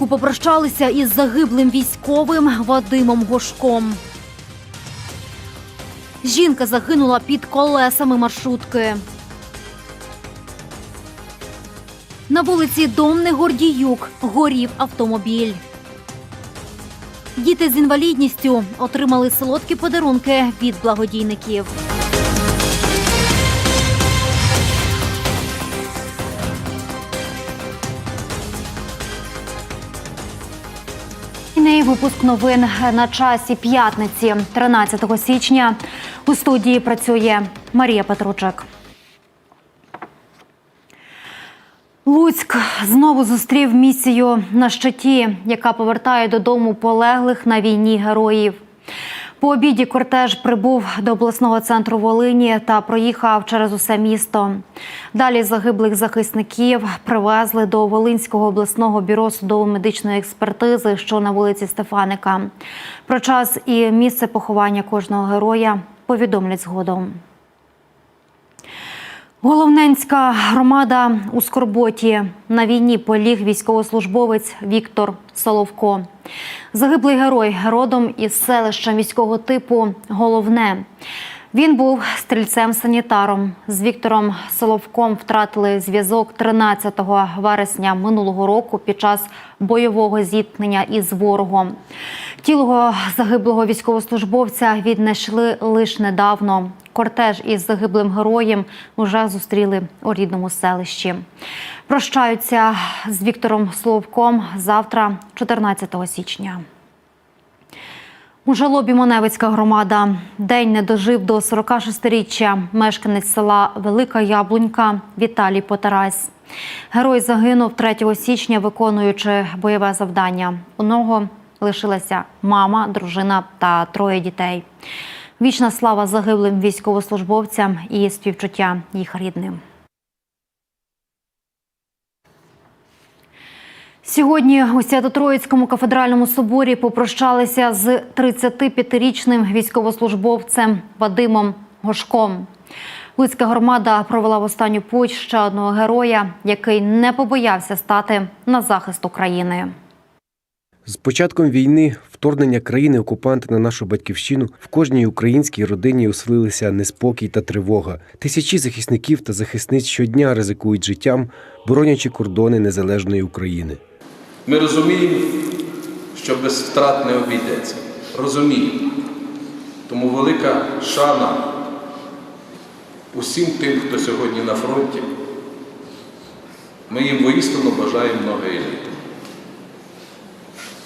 Луцьку попрощалися із загиблим військовим Вадимом Гошком. Жінка загинула під колесами маршрутки. На вулиці Домне Гордіюк горів автомобіль. Діти з інвалідністю отримали солодкі подарунки від благодійників. Ний випуск новин на часі п'ятниці, 13 січня. У студії працює Марія Петручак. Луцьк знову зустрів місію на щиті, яка повертає додому полеглих на війні героїв. По обіді кортеж прибув до обласного центру Волині та проїхав через усе місто. Далі загиблих захисників привезли до Волинського обласного бюро судово-медичної експертизи, що на вулиці Стефаника. Про час і місце поховання кожного героя повідомлять згодом. Головненська громада у Скорботі на війні поліг військовослужбовець Віктор Соловко. Загиблий герой родом із селища міського типу Головне. Він був стрільцем-санітаром. З Віктором Соловком втратили зв'язок 13 вересня минулого року під час бойового зіткнення із ворогом. Тіло загиблого військовослужбовця віднайшли лише недавно. Кортеж із загиблим героєм уже зустріли у рідному селищі. Прощаються з Віктором Соловком завтра, 14 січня. У жалобі Моневицька громада день не дожив до 46-річчя мешканець села Велика Яблунька Віталій Потарась. Герой загинув 3 січня, виконуючи бойове завдання. У нього лишилася мама, дружина та троє дітей. Вічна слава загиблим військовослужбовцям і співчуття їх рідним. Сьогодні у Свято-Троїцькому кафедральному соборі попрощалися з 35-річним військовослужбовцем Вадимом Гошком. Луцька громада провела в останню путь ще одного героя, який не побоявся стати на захист України. З початком війни, вторгнення країни окупанта на нашу батьківщину в кожній українській родині оселилися неспокій та тривога. Тисячі захисників та захисниць щодня ризикують життям, боронячи кордони незалежної України. Ми розуміємо, що без втрат не обійдеться. Розуміємо. Тому велика шана усім тим, хто сьогодні на фронті. Ми їм воістину бажаємо літа.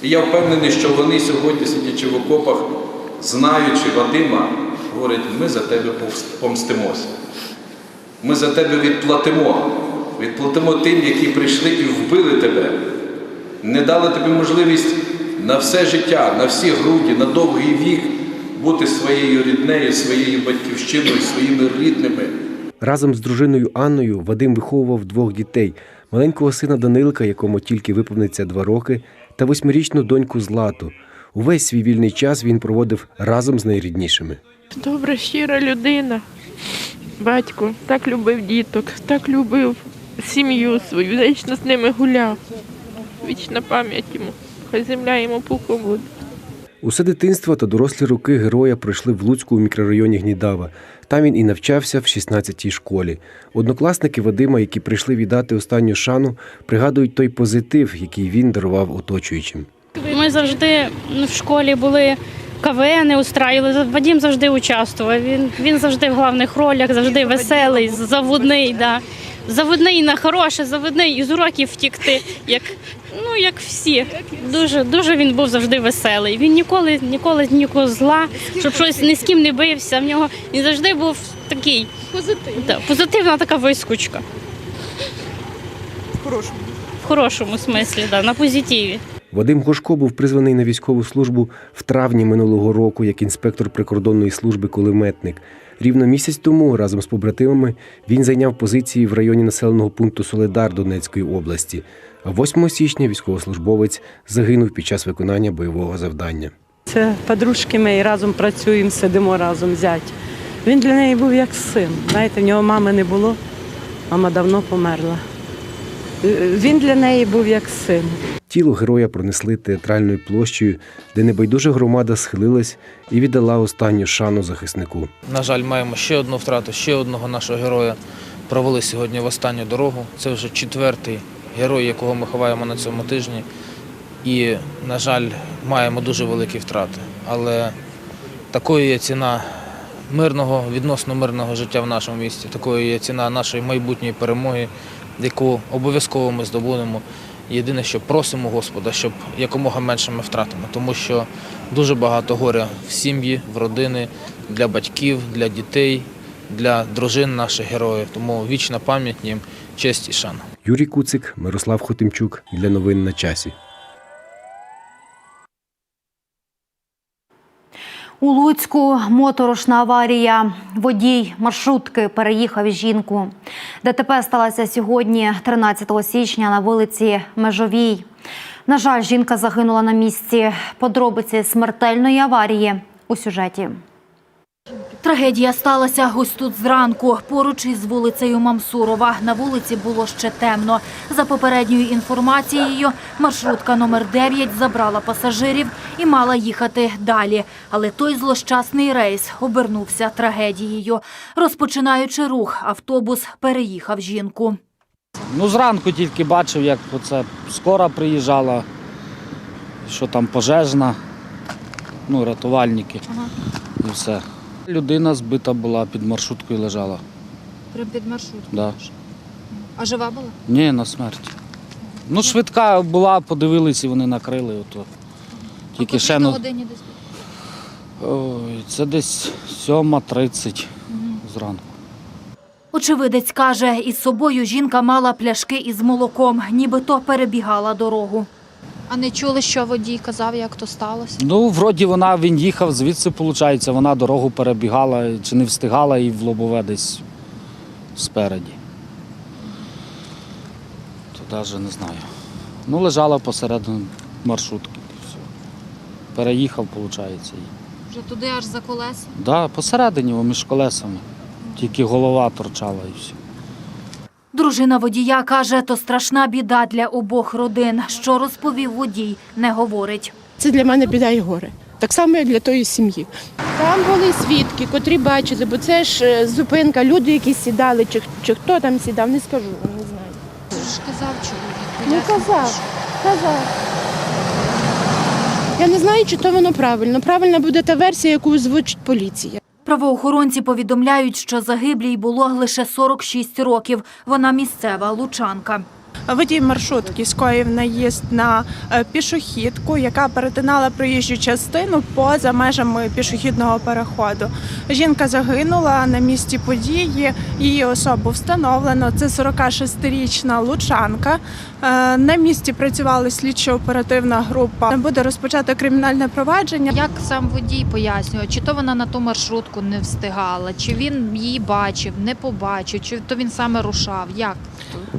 І я впевнений, що вони сьогодні, сидячи в окопах, знаючи Вадима, говорять, ми за тебе помстимося. Ми за тебе відплатимо. Відплатимо тим, які прийшли і вбили тебе. Не дали тобі можливість на все життя, на всі груді, на довгий вік бути своєю ріднею, своєю батьківщиною, своїми рідними. Разом з дружиною Анною Вадим виховував двох дітей: маленького сина Данилка, якому тільки виповниться два роки, та восьмирічну доньку Злату. Увесь свій вільний час він проводив разом з найріднішими. Добра, щира людина. Батько так любив діток, так любив сім'ю свою, вічно з ними гуляв. Вічна пам'ять йому. Хай земля йому пухом буде. Усе дитинство та дорослі роки героя пройшли в Луцьку у мікрорайоні Гнідава. Там він і навчався в 16-й школі. Однокласники Вадима, які прийшли віддати останню шану, пригадують той позитив, який він дарував оточуючим. Ми завжди в школі були КВН, устраювали. Вадим завжди участвував. Він, він завжди в головних ролях, завжди веселий, заводний. Да. Заводний на хороше, заводний із уроків втікти, як, ну, як всі. Дуже, дуже він був завжди веселий. Він ніколи, ніколи нікого зла, щоб щось ні з ким не бився. В нього він завжди був такий позитивний. Да, позитивна така вискучка. В хорошому. В хорошому смислі, да, на позитиві. Вадим Гошко був призваний на військову службу в травні минулого року як інспектор прикордонної служби кулеметник. Рівно місяць тому разом з побратимами він зайняв позиції в районі населеного пункту Соледар Донецької області. А 8 січня військовослужбовець загинув під час виконання бойового завдання. Це подружки ми разом працюємо, сидимо разом зять. Він для неї був як син. Знаєте, в нього мами не було, мама давно померла. Е, Він для неї був як син. Тіло героя пронесли театральною площею, де небайдужа громада схилилась і віддала останню шану захиснику. На жаль, маємо ще одну втрату, ще одного нашого героя провели сьогодні в останню дорогу. Це вже четвертий герой, якого ми ховаємо на цьому тижні. І, на жаль, маємо дуже великі втрати. Але такою є ціна мирного, відносно мирного життя в нашому місті, такою є ціна нашої майбутньої перемоги, яку обов'язково ми здобудемо. Єдине, що просимо Господа, щоб якомога меншими втратами, тому що дуже багато горя в сім'ї, в родини, для батьків, для дітей, для дружин наших героїв. Тому вічна пам'ять їм, честь і шана. Юрій Куцик, Мирослав Хотимчук для новин на часі. У Луцьку моторошна аварія. Водій маршрутки переїхав жінку. ДТП сталося сьогодні, 13 січня, на вулиці Межовій. На жаль, жінка загинула на місці. Подробиці смертельної аварії у сюжеті. Трагедія сталася ось тут зранку, поруч із вулицею Мамсурова. На вулиці було ще темно. За попередньою інформацією, маршрутка номер 9 забрала пасажирів і мала їхати далі. Але той злощасний рейс обернувся трагедією. Розпочинаючи рух, автобус переїхав жінку. Ну, зранку тільки бачив, як оце скора приїжджала, що там пожежна, ну, рятувальники і все. Людина збита була, під маршруткою лежала. Прям під маршрут. Да. А жива була? Ні, на смерть. Ну, швидка була, подивились і вони накрили. Ото. Тільки ще ну, годині десь? ой, це десь 7.30 зранку. Очевидець каже, із собою жінка мала пляшки із молоком, нібито перебігала дорогу. А не чули, що водій казав, як то сталося? Ну, вроді вона, він їхав звідси, виходить, вона дорогу перебігала чи не встигала і в лобове десь спереді. То навіть не знаю. Ну, лежала посередині маршрутки. все. Переїхав, виходить. Вже туди аж за колеса? Так, да, посередині, між колесами. Тільки голова торчала і все. Дружина водія каже, то страшна біда для обох родин. Що розповів водій, не говорить. Це для мене біда і горе. Так само, як для тої сім'ї. Там були свідки, котрі бачили, бо це ж е, зупинка, люди, які сідали, чи, чи хто там сідав, не скажу, не знаю. Ж казав чоловік. Ну казав, казав. Я не знаю, чи то воно правильно. Правильна буде та версія, яку озвучить поліція. Правоохоронці повідомляють, що загиблій було лише 46 років. Вона місцева лучанка. Водій маршрутки скоїв наїзд на е, пішохідку, яка перетинала проїжджу частину поза межами пішохідного переходу. Жінка загинула на місці події. Її особу встановлено. Це 46-річна лучанка. Е, На місці працювала слідчо-оперативна група. Буде розпочато кримінальне провадження. Як сам водій пояснював, чи то вона на ту маршрутку не встигала, чи він її бачив, не побачив, чи то він саме рушав? Як?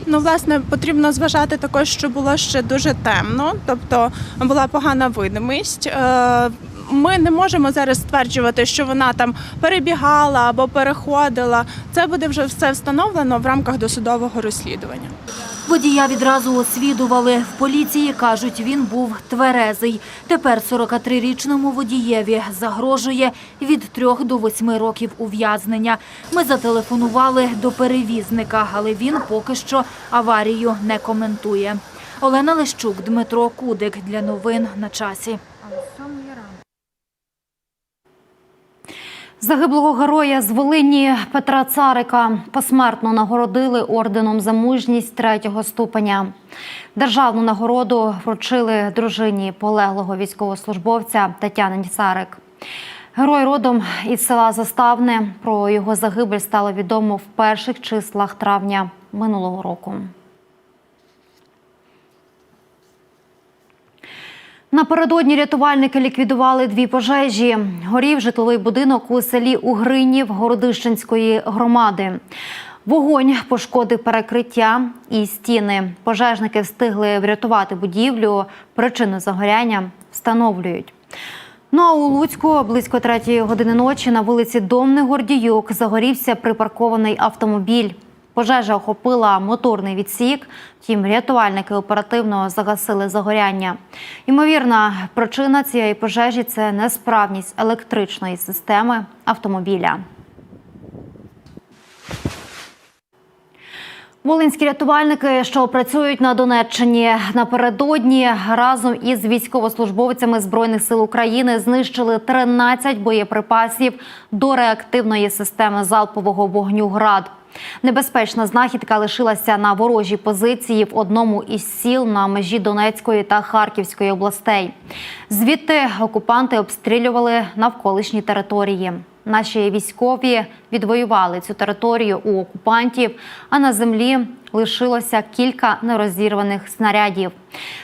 Ну, власне, потрібно зважати також, що було ще дуже темно, тобто була погана видимість. Е, Ми не можемо зараз стверджувати, що вона там перебігала або переходила. Це буде вже все встановлено в рамках досудового розслідування. Водія відразу освідували. В поліції кажуть, він був тверезий. Тепер 43-річному водієві загрожує від 3 до 8 років ув'язнення. Ми зателефонували до перевізника, але він поки що аварію не коментує. Олена Лещук, Дмитро Кудик для новин на часі. Загиблого героя з Волині Петра Царика посмертно нагородили орденом за мужність третього ступеня. Державну нагороду вручили дружині полеглого військовослужбовця Тетяни Царик. Герой родом із села Заставне. Про його загибель стало відомо в перших числах травня минулого року. Напередодні рятувальники ліквідували дві пожежі. Горів житловий будинок у селі Угринів Городищенської громади. Вогонь пошкодив перекриття і стіни. Пожежники встигли врятувати будівлю. Причини загоряння встановлюють. Ну а у Луцьку близько третьої години ночі на вулиці Домний Гордіюк загорівся припаркований автомобіль. Пожежа охопила моторний відсік. Втім, рятувальники оперативно загасили загоряння. Ймовірна причина цієї пожежі це несправність електричної системи автомобіля. Волинські рятувальники, що працюють на Донеччині, напередодні разом із військовослужбовцями збройних сил України знищили 13 боєприпасів до реактивної системи залпового вогню ГРАД. Небезпечна знахідка лишилася на ворожій позиції в одному із сіл на межі Донецької та Харківської областей. Звідти окупанти обстрілювали навколишні території. Наші військові відвоювали цю територію у окупантів, а на землі лишилося кілька нерозірваних снарядів.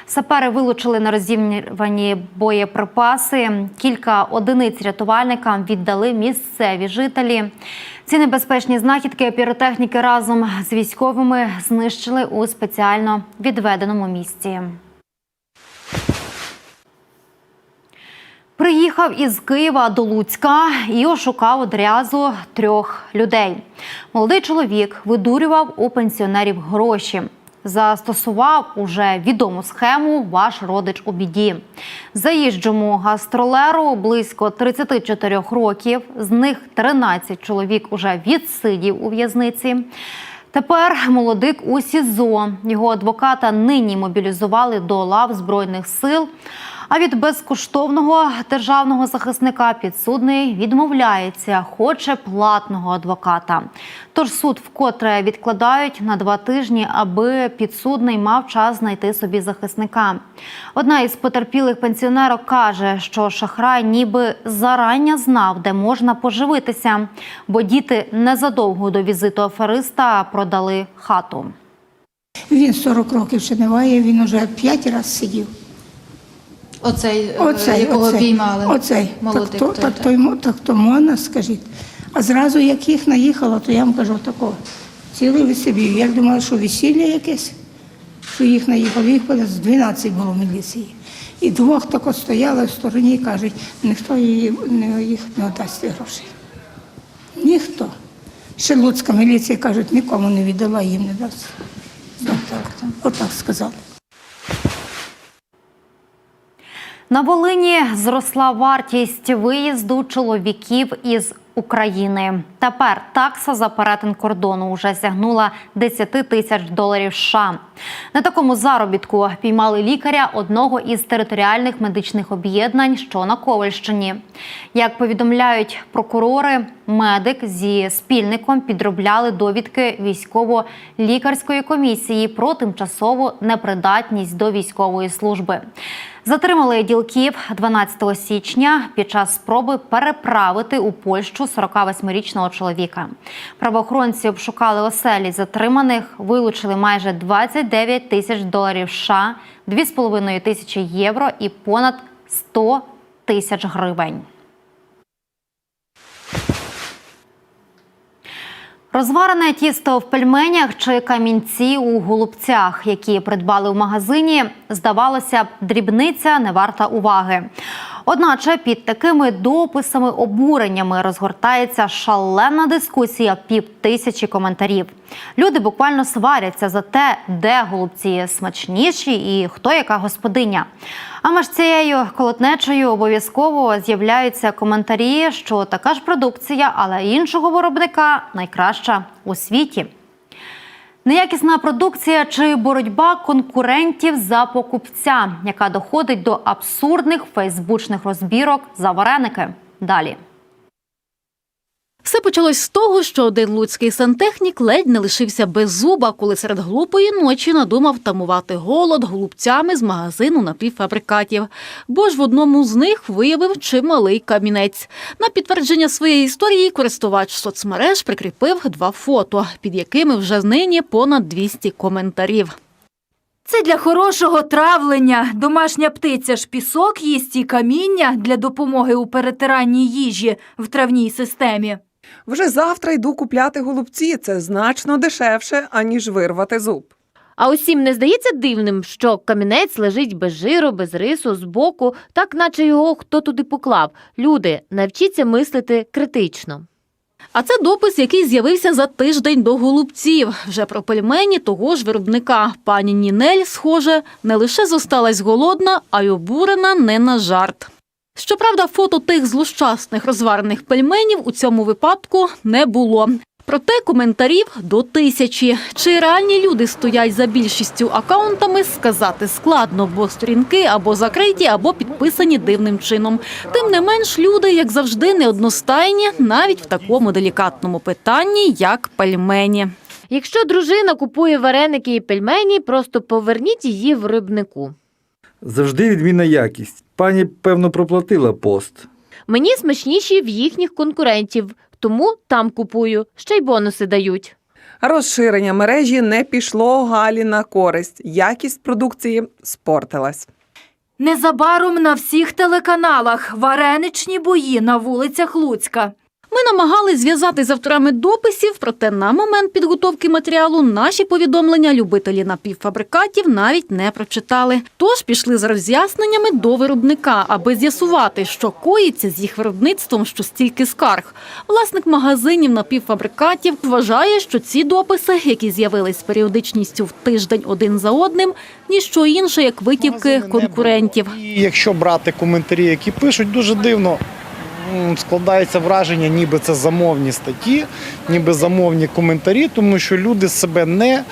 Сапери вилучили нерозірвані боєприпаси. Кілька одиниць рятувальникам віддали місцеві жителі. Ці небезпечні знахідки піротехніки разом з військовими знищили у спеціально відведеному місці. Приїхав із Києва до Луцька і ошукав одразу трьох людей. Молодий чоловік видурював у пенсіонерів гроші. Застосував уже відому схему ваш родич у біді. Заїжджому гастролеру близько 34 років. З них 13 чоловік уже відсидів у в'язниці. Тепер молодик у СІЗО. Його адвоката нині мобілізували до лав збройних сил. А від безкоштовного державного захисника підсудний відмовляється, хоче платного адвоката. Тож суд вкотре відкладають на два тижні, аби підсудний мав час знайти собі захисника. Одна із потерпілих пенсіонерок каже, що шахрай ніби зарання знав, де можна поживитися, бо діти незадовго до візиту афериста продали хату. Він 40 років ще не має, він уже 5 разів сидів. Оцей, Оцей, якого оцей, піймали. Оцей. Молодик так, то, той, так, так. то, так то можна, скажіть. А зразу, як їх наїхало, то я вам кажу тако. Цілий весебів. Я думала, що весілля якесь, що їх наїхало. Їх з 12 було в міліції. І двох тако стояли в стороні і кажуть, ніхто її, не, їх не дасть грошей. Ніхто. Ще Луцька міліція кажуть, нікому не віддала, їм не дасть. Отак, отак сказали. На Волині зросла вартість виїзду чоловіків із України. Тепер такса за перетин кордону вже сягнула 10 тисяч доларів. США. на такому заробітку піймали лікаря одного із територіальних медичних об'єднань, що на Ковальщині. Як повідомляють прокурори, медик зі спільником підробляли довідки військово-лікарської комісії про тимчасову непридатність до військової служби. Затримали ділків 12 січня під час спроби переправити у Польщу 48-річного чоловіка. Правоохоронці обшукали оселі затриманих, вилучили майже 29 тисяч доларів США, 2,5 тисячі євро і понад 100 тисяч гривень. Розварене тісто в пельменях чи камінці у голубцях, які придбали в магазині, здавалося дрібниця не варта уваги. Одначе під такими дописами обуреннями розгортається шалена дискусія пів тисячі коментарів. Люди буквально сваряться за те, де голубці смачніші і хто яка господиня. А між цією колотнечею обов'язково з'являються коментарі, що така ж продукція, але іншого виробника найкраща у світі. Неякісна продукція чи боротьба конкурентів за покупця, яка доходить до абсурдних фейсбучних розбірок за вареники. Далі. Все почалось з того, що один луцький сантехнік ледь не лишився без зуба, коли серед глупої ночі надумав тамувати голод голубцями з магазину напівфабрикатів. Бо ж в одному з них виявив чималий камінець. На підтвердження своєї історії користувач соцмереж прикріпив два фото, під якими вже нині понад 200 коментарів. Це для хорошого травлення. Домашня птиця ж пісок їсть і каміння для допомоги у перетиранні їжі в травній системі. Вже завтра йду купляти голубці. Це значно дешевше, аніж вирвати зуб. А усім не здається дивним, що камінець лежить без жиру, без рису, збоку, так наче його хто туди поклав. Люди, навчіться мислити критично. А це допис, який з'явився за тиждень до голубців. Вже про пельмені того ж виробника. Пані Нінель, схоже, не лише зосталась голодна, а й обурена не на жарт. Щоправда, фото тих злощасних розварених пельменів у цьому випадку не було. Проте коментарів до тисячі. Чи реальні люди стоять за більшістю акаунтами, сказати складно, бо сторінки або закриті, або підписані дивним чином. Тим не менш, люди, як завжди, неодностайні навіть в такому делікатному питанні, як пельмені. Якщо дружина купує вареники і пельмені, просто поверніть її в рибнику. Завжди відмінна якість. Пані, певно, проплатила пост. Мені смачніші в їхніх конкурентів, тому там купую, ще й бонуси дають. Розширення мережі не пішло Галі на користь. Якість продукції спортилась. Незабаром на всіх телеканалах вареничні бої на вулицях Луцька. Ми намагались зв'язати з авторами дописів, проте на момент підготовки матеріалу наші повідомлення любителі напівфабрикатів навіть не прочитали. Тож пішли за роз'ясненнями до виробника, аби з'ясувати, що коїться з їх виробництвом, що стільки скарг. Власник магазинів напівфабрикатів вважає, що ці дописи, які з'явились з періодичністю в тиждень один за одним, ніщо інше, як витівки конкурентів. І якщо брати коментарі, які пишуть, дуже дивно складається враження, ніби це замовні статті, ніби замовні коментарі, тому що люди себе не,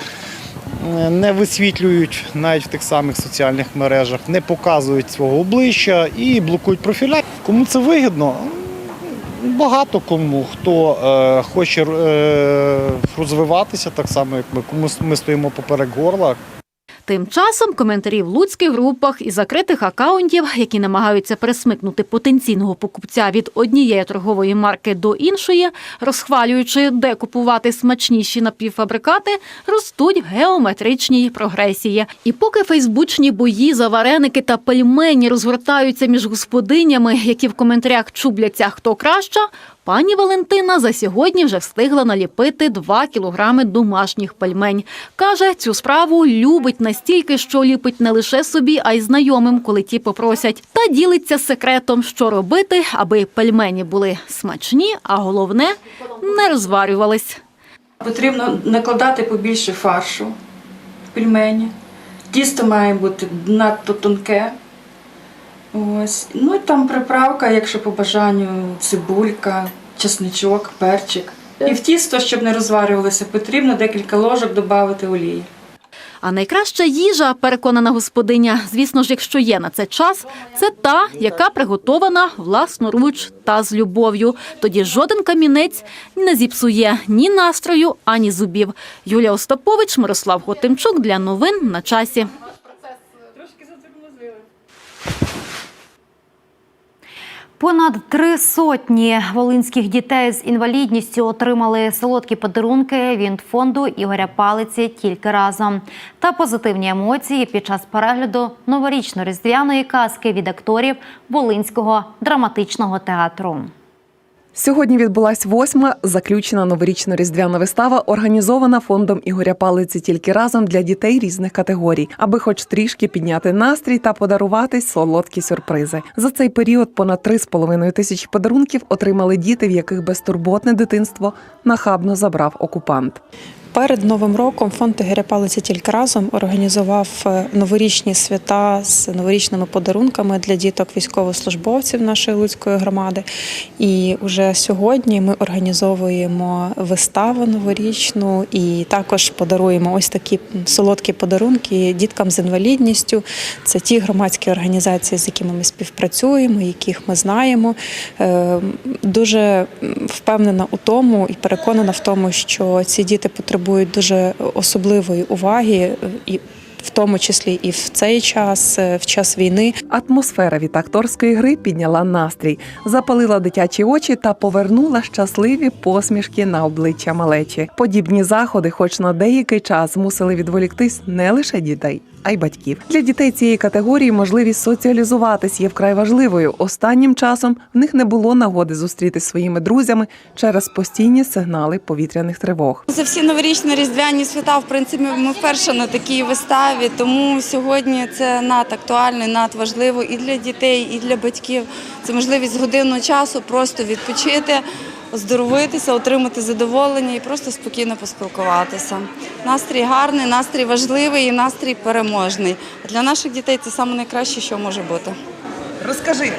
не висвітлюють навіть в тих самих соціальних мережах, не показують свого обличчя і блокують профіля. Кому це вигідно? Багато кому, хто е, хоче е, розвиватися, так само як ми, кому ми стоїмо поперек горла, Тим часом коментарі в луцьких групах і закритих акаунтів, які намагаються пересмикнути потенційного покупця від однієї торгової марки до іншої, розхвалюючи, де купувати смачніші напівфабрикати, ростуть в геометричній прогресії. І поки фейсбучні бої за вареники та пельмені розгортаються між господинями, які в коментарях чубляться хто краща. Пані Валентина за сьогодні вже встигла наліпити 2 кілограми домашніх пельмень. Каже, цю справу любить настільки, що ліпить не лише собі, а й знайомим, коли ті попросять. Та ділиться секретом, що робити, аби пельмені були смачні, а головне не розварювались. Потрібно накладати побільше фаршу в пельмені. Тісто має бути надто тонке. Ось. Ну і там приправка, якщо по бажанню, цибулька, чесничок, перчик. І в тісто, щоб не розварювалося, потрібно декілька ложок додати олії. А найкраща їжа, переконана господиня, звісно ж, якщо є на це час, це та, яка приготована власноруч та з любов'ю. Тоді жоден камінець не зіпсує ні настрою, ані зубів. Юлія Остапович, Мирослав Хотимчук для новин на часі. Понад три сотні волинських дітей з інвалідністю отримали солодкі подарунки від фонду Ігоря Палиці тільки разом та позитивні емоції під час перегляду новорічно-різдвяної казки від акторів Волинського драматичного театру. Сьогодні відбулась восьма заключена новорічно-різдвяна вистава, організована фондом Ігоря Палиці тільки разом для дітей різних категорій, аби хоч трішки підняти настрій та подарувати солодкі сюрпризи. За цей період понад 3,5 тисячі подарунків отримали діти, в яких безтурботне дитинство нахабно забрав окупант. Перед новим роком фонд Палиця тільки разом організував е, новорічні свята з новорічними подарунками для діток військовослужбовців нашої Луцької громади. І вже сьогодні ми організовуємо виставу новорічну і також подаруємо ось такі солодкі подарунки діткам з інвалідністю. Це ті громадські організації, з якими ми співпрацюємо, яких ми знаємо. Е, Дуже впевнена у тому і переконана в тому, що ці діти потребують дуже особливої уваги, е, і в тому числі і в цей час, е, в час війни. Атмосфера від акторської гри підняла настрій, запалила дитячі очі та повернула щасливі посмішки на обличчя малечі. Подібні заходи, хоч на деякий час, мусили відволіктись не лише дітей. А й батьків для дітей цієї категорії можливість соціалізуватись є вкрай важливою. Останнім часом в них не було нагоди зустрітись своїми друзями через постійні сигнали повітряних тривог. За всі новорічні різдвяні свята, в принципі, ми вперше на такій виставі, тому сьогодні це надактуально, і надважливо і для дітей, і для батьків. Це можливість годину часу просто відпочити, оздоровитися, отримати задоволення і просто спокійно поспілкуватися. Настрій гарний, настрій важливий і настрій переможний. Для наших дітей це саме найкраще, що може бути. Розкажи,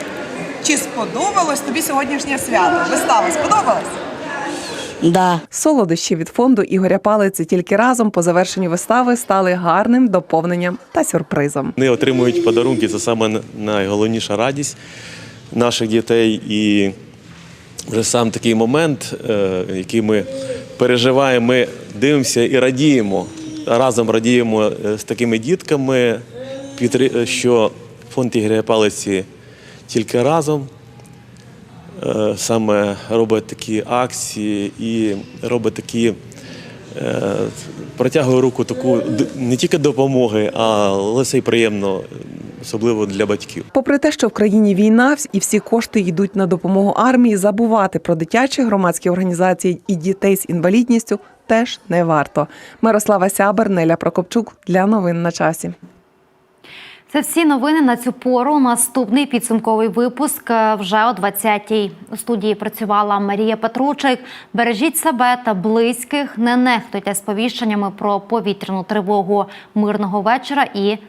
чи сподобалось тобі сьогоднішнє свято? Вистава сподобалась? Да. Солодощі від фонду Ігоря Палиці тільки разом по завершенню вистави стали гарним доповненням та сюрпризом. Вони отримують подарунки, це саме найголовніша радість наших дітей. І вже сам такий момент, е, який ми переживаємо, ми дивимося і радіємо. Разом радіємо е, з такими дітками, підтри- що фонд Ігоря Палиці тільки разом. е, Саме робить такі акції і робить такі е, протягує руку таку не тільки допомоги, але це й приємно, особливо для батьків. Попри те, що в країні війна і всі кошти йдуть на допомогу армії, забувати про дитячі громадські організації і дітей з інвалідністю теж не варто. Мирослава Сябер, Неля Прокопчук для новин на часі. Це всі новини на цю пору. Наступний підсумковий випуск е, вже о 20-й. У студії працювала Марія Петручик. Бережіть себе та близьких. Не нехтуйте сповіщеннями про повітряну тривогу. Мирного вечора і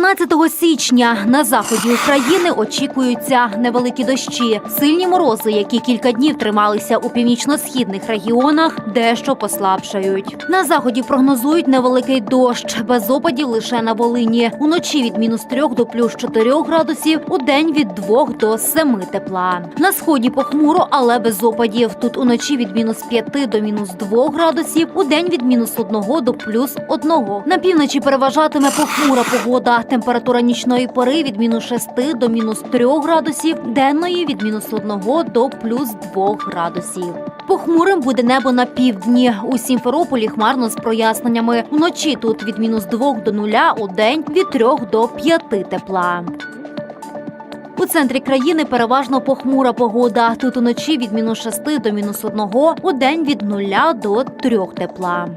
14 січня на заході України очікуються невеликі дощі. Сильні морози, які кілька днів трималися у північно-східних регіонах, дещо послабшають. На заході прогнозують невеликий дощ, без опадів лише на Волині. Уночі від мінус 3 до плюс 4 градусів, у день від 2 до 7 тепла. На сході похмуро, але без опадів. Тут уночі від мінус 5 до мінус 2 градусів, у день від мінус 1 до плюс 1. На півночі переважатиме похмура погода. Температура нічної пори від мінус 6 до мінус 3 градусів, денної від мінус 1 до плюс 2 градусів. Похмурим буде небо на півдні. У Сімферополі хмарно з проясненнями. Вночі тут від мінус 2 до 0, у день від 3 до 5 тепла. У центрі країни переважно похмура погода. Тут уночі від мінус 6 до мінус 1, у день від 0 до 3 тепла.